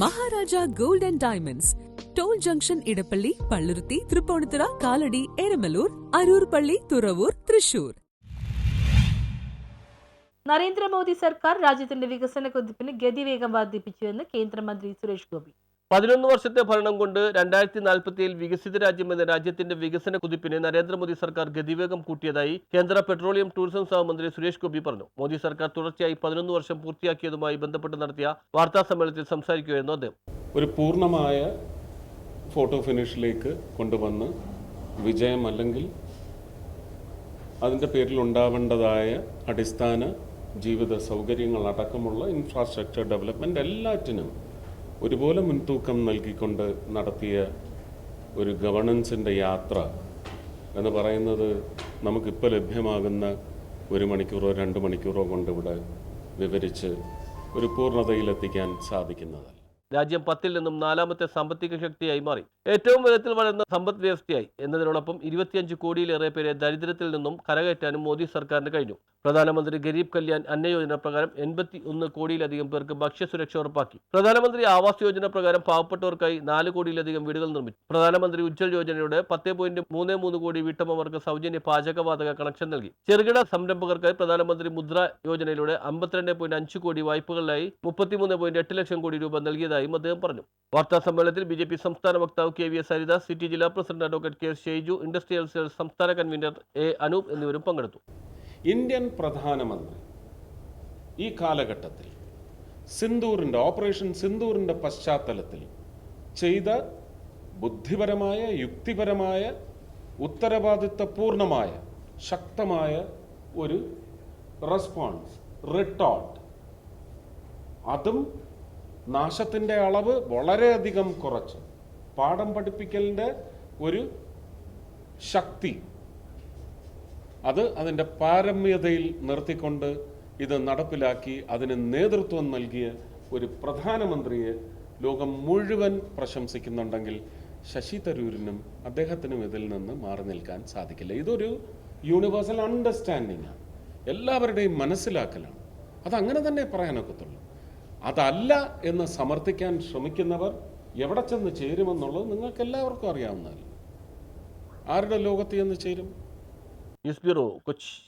Maharaja gold and diamonds. Toll junction Edappally Palluruthy Tripunithura Kalady Eramalloor Aroor പള്ളി തുറവൂർ തൃശൂർ. നരേന്ദ്രമോദി സർക്കാർ രാജ്യത്തിന്റെ വികസന കുതിപ്പിന് ഗതിവേഗം വർദ്ധിപ്പിച്ചുവെന്ന് കേന്ദ്രമന്ത്രി സുരേഷ് ഗോപി. പതിനൊന്ന് വർഷത്തെ ഭരണം കൊണ്ട് രണ്ടായിരത്തി നാൽപ്പത്തിയിൽ വികസിത രാജ്യം എന്ന രാജ്യത്തിന്റെ വികസന കുതിപ്പിന് നരേന്ദ്രമോദി സർക്കാർ ഗതിവേഗം കൂട്ടിയതായി കേന്ദ്ര പെട്രോളിയം ടൂറിസം സഹമന്ത്രി സുരേഷ് ഗോപി പറഞ്ഞു. മോദി സർക്കാർ തുടർച്ചയായി പതിനൊന്ന് വർഷം പൂർത്തിയാക്കിയതുമായി ബന്ധപ്പെട്ട് നടത്തിയ വാർത്താ സമ്മേളനത്തിൽ സംസാരിക്കുകയായിരുന്നു അദ്ദേഹം. ഒരു പൂർണമായ ഫോട്ടോ ഫിനിഷിലേക്ക് കൊണ്ടുവന്ന് വിജയം അല്ലെങ്കിൽ അതിന്റെ പേരിൽ ഉണ്ടാവേണ്ടതായ അടിസ്ഥാന ജീവിത സൗകര്യങ്ങൾ അടക്കമുള്ള ഇൻഫ്രാസ്ട്രക്ചർ ഡെവലപ്മെന്റ് എല്ലാറ്റിനും ഒരുപോലെ മുൻതൂക്കം നൽകിക്കൊണ്ട് നടത്തിയ ഒരു ഗവർണൻസിന്റെ യാത്ര എന്ന് പറയുന്നത് നമുക്കിപ്പോൾ ലഭ്യമാകുന്ന ഒരു മണിക്കൂറോ രണ്ട് മണിക്കൂറോ കൊണ്ട് ഇവിടെ വിവരിച്ച് ഒരു പൂർണതയിലെത്തിക്കാൻ സാധിക്കുന്നതല്ല. രാജ്യം പത്തിൽ നിന്നും നാലാമത്തെ സാമ്പത്തിക ശക്തിയായി മാറി. ഏറ്റവും വേഗത്തിൽ വളരുന്ന സമ്പദ് വ്യവസ്ഥയായി എന്നതിനോടൊപ്പം ഇരുപത്തിയഞ്ച് കോടിയിലേറെ പേരെ ദരിദ്രത്തിൽ നിന്നും കരകയറ്റാനും മോദി സർക്കാരിന് കഴിഞ്ഞു. പ്രധാനമന്ത്രി ഗരീബ് കല്യാൺ അന്ന യോജന പ്രകാരം എൺപത്തി ഒന്ന് കോടിയിലധികം പേർക്ക് ഭക്ഷ്യസുരക്ഷ ഉറപ്പാക്കി. പ്രധാനമന്ത്രി ആവാസ് യോജന പ്രകാരം പാവപ്പെട്ടവർക്കായി നാല് കോടിയിലധികം വീടുകൾ നിർമ്മിച്ചു. പ്രധാനമന്ത്രി ഉജ്ജ്വൽ യോജനയുടെ പത്ത് പോയിന്റ് മൂന്ന് മൂന്ന് കോടി വീട്ടമ്മമാർക്ക് സൗജന്യ പാചകവാതക കണക്ഷൻ നൽകി. ചെറുകിട സംരംഭകർക്കായി പ്രധാനമന്ത്രി മുദ്ര യോജനയിലൂടെ അമ്പത്തിരണ്ട് പോയിന്റ് അഞ്ച് കോടി വായ്പകളിലായി മുപ്പത്തിമൂന്ന് പോയിന്റ് എട്ട് ലക്ഷം കോടി രൂപ നൽകിയതായും അദ്ദേഹം പറഞ്ഞു. വാർത്താ സമ്മേളനത്തിൽ ബി ജെ പി സംസ്ഥാന വക്താവ് K V S Haridas city ജില്ലാ president advocate K Shaiju industrial cell സംസ്ഥാന കൺവീനർ എ അനൂപ് എന്നിവരും പങ്കെടുത്തു. ഇന്ത്യൻ പ്രധാനമന്ത്രി ഈ കാലഘട്ടത്തിൽ സിന്ദൂറിന്റെ ഓപ്പറേഷൻ സിന്ദൂറിന്റെ പശ്ചാത്തലത്തിൽ ചെയ്ത ബുദ്ധിപരമായ യുക്തിപരമായ ഉത്തരവാദിത്വപൂർണമായ ശക്തമായ ഒരു റെസ്പോൺസ് റിട്ടോട്ട് അതും നാശത്തിന്റെ അളവ് വളരെയധികം കുറച്ച്. പാഠം പഠിപ്പിക്കലിന്റെ ഒരു ശക്തി. അത് അതിന്റെ പാരമ്യതയിൽ നിർത്തിക്കൊണ്ട് ഇത് നടപ്പിലാക്കി അതിന് നേതൃത്വം നൽകിയ ഒരു പ്രധാനമന്ത്രിയെ ലോകം മുഴുവൻ പ്രശംസിക്കുന്നുണ്ടെങ്കിൽ ശശി തരൂരിനും അദ്ദേഹത്തിനും ഇതിൽ നിന്ന് മാറി നിൽക്കാൻ സാധിക്കില്ല. ഇതൊരു യൂണിവേഴ്സൽ അണ്ടർസ്റ്റാൻഡിംഗ് ആണ്. എല്ലാവരുടെയും മനസ്സിലാക്കലാണ്. അതങ്ങനെ തന്നെ പറയാനൊക്കത്തുള്ളൂ. അതല്ല എന്ന് സമർത്ഥിക്കാൻ ശ്രമിക്കുന്നവർ എവിടെ ചെന്ന് ചേരുമെന്നുള്ളത് നിങ്ങൾക്ക് എല്ലാവർക്കും അറിയാവുന്നതല്ലേ. ആരുടെ ലോകത്ത് ചെന്ന് ചേരും? News bureau Kochi.